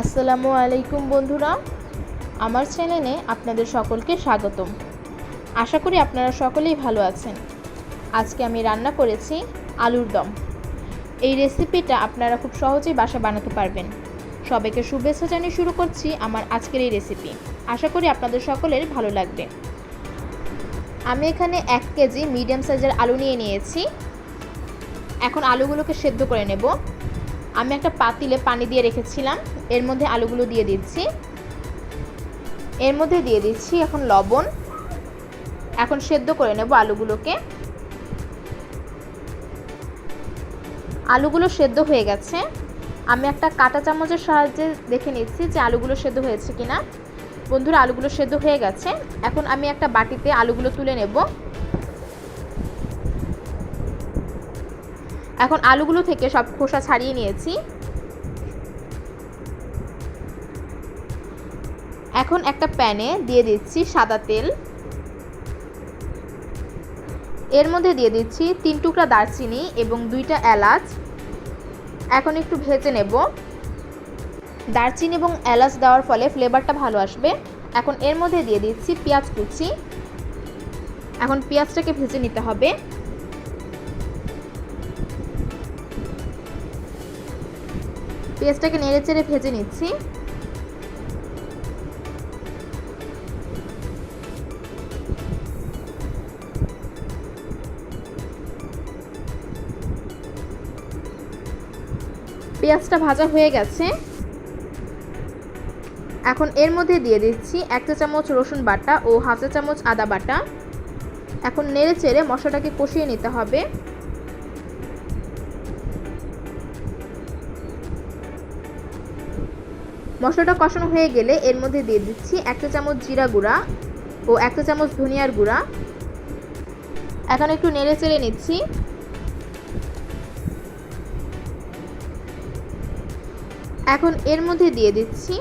আসসালামু আলাইকুম বন্ধুরা। আমার চ্যানেলে আপনাদের সকলকে স্বাগতম। আশা করি আপনারা সকলেই ভালো আছেন। আজকে আমি রান্না করেছি আলুর দম। এই রেসিপিটা আপনারা খুব সহজেই বাসা বানাতে পারবেন। সবাইকে শুভেচ্ছা জানিয়ে শুরু করছি আমার আজকের এই রেসিপি। আশা করি আপনাদের সকলের ভালো লাগবে। আমি এখানে এক কেজি মিডিয়াম সাইজের আলু নিয়ে নিয়েছি। এখন আলুগুলোকে সেদ্ধ করে নেব। আমি একটা পাতিলে পানি দিয়ে রেখেছিলাম। এর মধ্যে আলুগুলো দিয়ে দিচ্ছি। এর মধ্যে দিয়ে দিচ্ছি এখন লবণ। এখন সেদ্ধ করে নেব আলুগুলোকে। আলুগুলো সেদ্ধ হয়ে গেছে। আমি একটা কাঁটা চামচের সাহায্যে দেখে নিচ্ছি যে আলুগুলো সেদ্ধ হয়েছে কিনা। বন্ধুরা, আলুগুলো সেদ্ধ হয়ে গেছে। এখন আমি একটা বাটিতে আলুগুলো তুলে নেব। এখন আলুগুলো থেকে সব খোসা ছাড়িয়ে নিয়েছি। এখন একটা প্যানে দিয়ে দিচ্ছি সাদা তেল। এর মধ্যে দিয়ে দিচ্ছি তিন টুকরা দারচিনি এবং দুইটা এলাচ। এখন একটু ভেজে নেব। দারচিনি এবং এলাচ দেওয়ার ফলে ফ্লেভারটা ভালো আসবে। এখন এর মধ্যে দিয়ে দিচ্ছি পেঁয়াজ কুচি। এখন পেঁয়াজটাকে ভেজে নিতে হবে। পেঁয়াজটাকে নেড়ে চেড়ে ভেজে নিচ্ছি। পেঁয়াজটা ভাজা হয়ে গেছে। এখন এর মধ্যে দিয়ে দিচ্ছি এক চা চামচ রসুন বাটা ও হাফ চা চামচ আদা বাটা। এখন নেড়ে চেড়ে মশলাটাকে কষিয়ে নিতে হবে। মশলাটা কষানো হয়ে গেলে এর মধ্যে দিয়ে দিচ্ছি এক চা চামচ জিরা গুঁড়া ও এক চা চামচ ধনিয়ার গুঁড়া। এখন একটু নেড়ে চেড়ে নিচ্ছি। এখন এর মধ্যে দিয়ে দিচ্ছি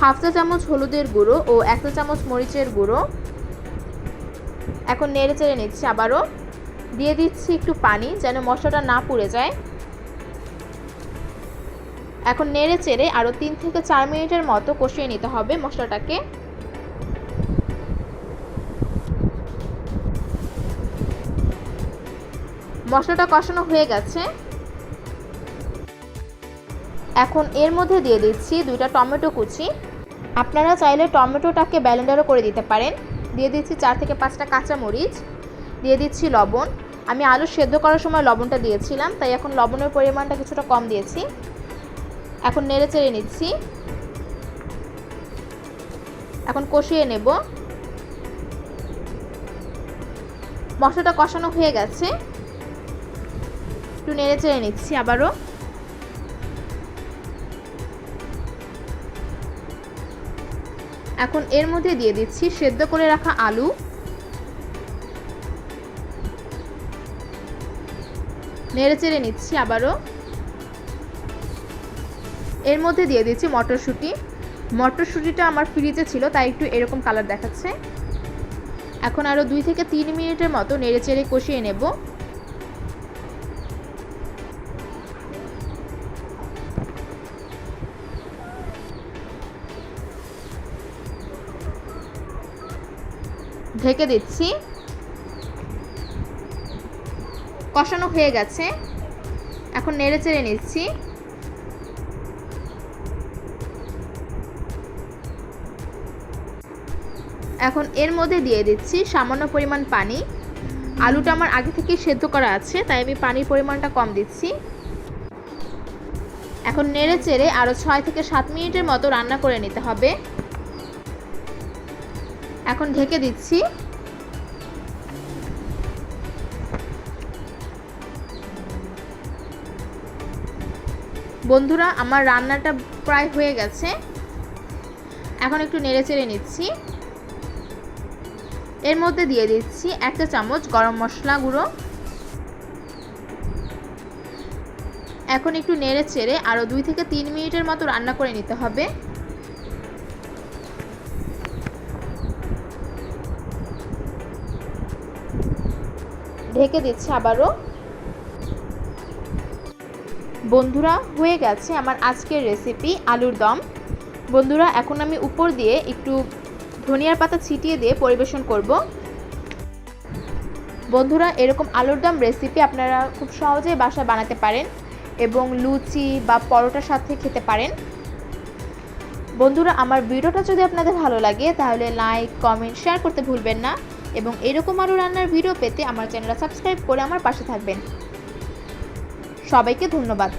হাফ চা চামচ হলুদের গুঁড়ো ও এক চা চামচ মরিচের গুঁড়ো। এখন নেড়ে চেড়ে নিচ্ছি আবারও। দিয়ে দিচ্ছি একটু পানি যেন মশলাটা না পুড়ে যায়। এখন নেড়ে চেড়ে আরও তিন থেকে চার মিনিটের মতো কষিয়ে নিতে হবে মশলাটাকে। মশলাটা কষানো হয়ে গেছে। এখন এর মধ্যে দিয়ে দিচ্ছি দুইটা টমেটো কুচি। আপনারা চাইলে টমেটোটাকে ব্যালেন্ডারও করে দিতে পারেন। দিয়ে দিচ্ছি চার থেকে পাঁচটা কাঁচা মরিচ দিয়ে দিচ্ছি লবণ। আমি আলু সেদ্ধ করার সময় লবণটা দিয়েছিলাম, তাই এখন লবণের পরিমাণটা কিছুটা কম দিয়েছি। এখন নেড়ে চেড়ে নিচ্ছি। এখন কষিয়ে নেব। মশলাটা কষানো হয়ে গেছে। একটু নেড়ে চেড়ে নিচ্ছি আবারও। এখন এর মধ্যে দিয়ে দিচ্ছি সেদ্ধ করে রাখা আলু। নেড়ে চেড়ে নিচ্ছি আবারও। এর মধ্যে দিয়ে দিচ্ছি মটরশুঁটি। মটরশুঁটিটা আমার ফ্রিজে ছিল, তাই একটু এরকম কালার দেখাচ্ছে। এখন আরও দুই থেকে তিন মিনিটের মতো নেড়ে চেড়ে কষিয়ে নেব। ঢেকে দিচ্ছি। কষানো হয়ে গেছে। এখন নেড়ে চেড়ে নিচ্ছি। এখন এর মধ্যে দিয়ে দিচ্ছি সামান্য পরিমাণ পানি। আলুটা আমার আগে থেকেই সেদ্ধ করা আছে, তাই আমি পানির পরিমাণটা কম দিচ্ছি। এখন নেড়ে চেড়ে আরও ছয় থেকে সাত মিনিটের মতো রান্না করে নিতে হবে। এখন ঢেকে দিচ্ছি। বন্ধুরা, আমার রান্নাটা প্রায় হয়ে গেছে। এখন একটু নেড়ে চেড়ে নিচ্ছি। এর মধ্যে দিয়ে দিচ্ছি একটা চামচ গরম মশলা গুঁড়ো। এখন একটু নেড়ে চেড়ে আরও দুই থেকে তিন মিনিটের মতো রান্না করে নিতে হবে। ঢেকে দিচ্ছি আবারও। বন্ধুরা, হয়ে গেছে আমার আজকের রেসিপি আলুর দম। বন্ধুরা, এখন আমি উপর দিয়ে একটু ধনিয়ার পাতা ছিটিয়ে দিয়ে পরিবেশন করব। বন্ধুরা, এরকম আলুর দম রেসিপি আপনারা খুব সহজেই বাসায় বানাতে পারেন এবং লুচি বা পরোটার সাথে খেতে পারেন। বন্ধুরা, আমার ভিডিওটা যদি আপনাদের ভালো লাগে, তাহলে লাইক কমেন্ট শেয়ার করতে ভুলবেন না এবং এরকম আরও রান্নার ভিডিও পেতে আমার চ্যানেলটা সাবস্ক্রাইব করে আমার পাশে থাকবেন। সবাইকে ধন্যবাদ।